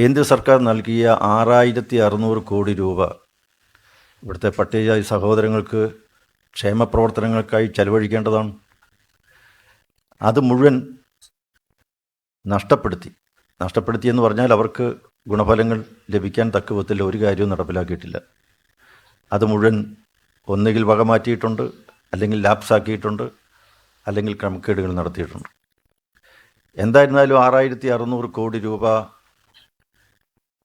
കേന്ദ്ര സർക്കാർ നൽകിയ ആറായിരത്തി അറുന്നൂറ് കോടി രൂപ. ഇവിടുത്തെ പട്ടികജാതി സഹോദരങ്ങൾക്ക് ക്ഷേമ പ്രവർത്തനങ്ങൾക്കായി ചെലവഴിക്കേണ്ടതാണ്. അത് മുഴുവൻ നഷ്ടപ്പെടുത്തി. നഷ്ടപ്പെടുത്തി എന്ന് പറഞ്ഞാൽ അവർക്ക് ഗുണഫലങ്ങൾ ലഭിക്കാൻ തക്ക വിധത്തിൽ ഒരു കാര്യവും നടപ്പിലാക്കിയിട്ടില്ല. അത് മുഴുവൻ ഒന്നുകിൽ വക മാറ്റിയിട്ടുണ്ട് അല്ലെങ്കിൽ ലാപ്സാക്കിയിട്ടുണ്ട് അല്ലെങ്കിൽ ക്രമക്കേടുകൾ നടത്തിയിട്ടുണ്ട്. എന്തായിരുന്നാലും ആറായിരത്തി അറുന്നൂറ് കോടി രൂപ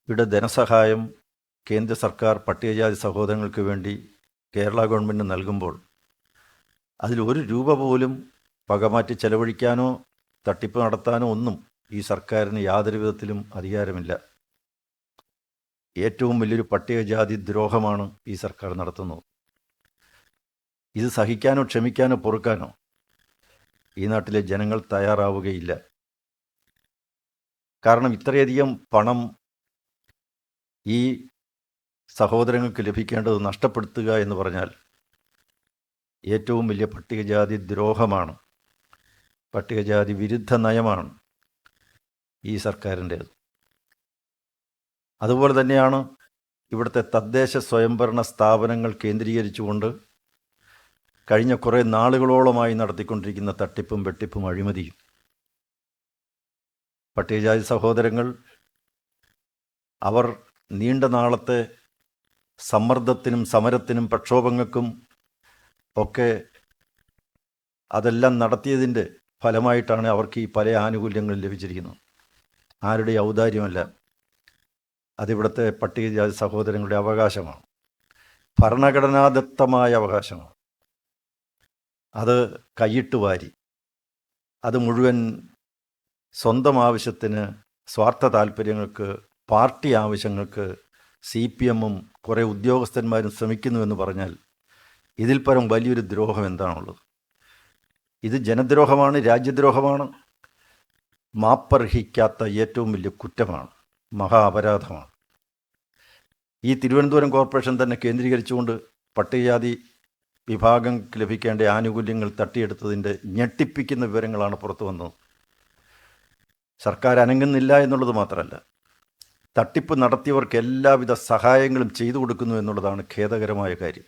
യുടെ ധനസഹായം കേന്ദ്ര സർക്കാർ പട്ടികജാതി സഹോദരങ്ങൾക്ക് വേണ്ടി കേരള ഗവൺമെന്റ് നൽകുമ്പോൾ അതിൽ ഒരു രൂപ പോലും പകമാറ്റി ചെലവഴിക്കാനോ തട്ടിപ്പ് നടത്താനോ ഒന്നും ഈ സർക്കാരിന് യാതൊരു വിധത്തിലും അധികാരമില്ല. ഏറ്റവും വലിയൊരു പട്ടികജാതി ദ്രോഹമാണ് ഈ സർക്കാർ നടത്തുന്നത്. ഇത് സഹിക്കാനോ ക്ഷമിക്കാനോ പൊറുക്കാനോ ഈ നാട്ടിലെ ജനങ്ങൾ തയ്യാറാവുകയില്ല. കാരണം ഇത്രയധികം പണം ഈ സഹോദരങ്ങൾക്ക് ലഭിക്കേണ്ടത് നഷ്ടപ്പെടുത്തുക എന്ന് പറഞ്ഞാൽ ഏറ്റവും വലിയ പട്ടികജാതി ദ്രോഹമാണ്. പട്ടികജാതി വിരുദ്ധ നയമാണ് ഈ സർക്കാരിന്റേത്. അതുപോലെ തന്നെയാണ് ഇവിടുത്തെ തദ്ദേശ സ്വയംഭരണ സ്ഥാപനങ്ങൾ കേന്ദ്രീകരിച്ചുകൊണ്ട് കഴിഞ്ഞ കുറേ നാളുകളോളമായി നടത്തിക്കൊണ്ടിരിക്കുന്ന തട്ടിപ്പും വെട്ടിപ്പും അഴിമതിയും. പട്ടികജാതി സഹോദരങ്ങൾ അവർ നീണ്ട നാളത്തെ സമ്മർദ്ദത്തിനും സമരത്തിനും പ്രക്ഷോഭങ്ങൾക്കും ഒക്കെ അതെല്ലാം നടത്തിയതിന്റെ ഫലമായിട്ടാണ് അവർക്ക് ഈ പല ആനുകൂല്യങ്ങളും ലഭിച്ചിരിക്കുന്നത്. ആരുടെ ഔദാര്യമല്ല. അതിവിടുത്തെ പട്ടികജാതി സഹോദരങ്ങളുടെ അവകാശമാണ്. ഭരണഘടനാദത്തമായ അവകാശമാണ്. അത് കൈയിട്ട് വാരി. അത് മുഴുവൻ സ്വന്തം ആവശ്യത്തിന് സ്വാർത്ഥ താല്പര്യങ്ങൾക്ക് പാർട്ടി ആവശ്യങ്ങൾക്ക് സി പി എമ്മും കുറേ ഉദ്യോഗസ്ഥന്മാരും ശ്രമിക്കുന്നുവെന്ന് പറഞ്ഞാൽ ഇതിൽ പരം വലിയൊരു ദ്രോഹം എന്താണുള്ളത്? ഇത് ജനദ്രോഹമാണ് രാജ്യദ്രോഹമാണ് മാപ്പർഹിക്കാത്ത ഏറ്റവും വലിയ കുറ്റമാണ് മഹാ അപരാധമാണ് ഈ തിരുവനന്തപുരം കോർപ്പറേഷൻ തന്നെ കേന്ദ്രീകരിച്ചുകൊണ്ട് പട്ടികജാതി വിഭാഗങ്ങൾക്ക് ലഭിക്കേണ്ട ആനുകൂല്യങ്ങൾ തട്ടിയെടുത്തതിന്റെ ഞെട്ടിപ്പിക്കുന്ന വിവരങ്ങളാണ് പുറത്തു വന്നത് സർക്കാർ അനങ്ങുന്നില്ല എന്നുള്ളത് മാത്രമല്ല തട്ടിപ്പ് നടത്തിയവർക്ക് എല്ലാവിധ സഹായങ്ങളും ചെയ്തു കൊടുക്കുന്നു എന്നുള്ളതാണ് ഖേദകരമായ കാര്യം.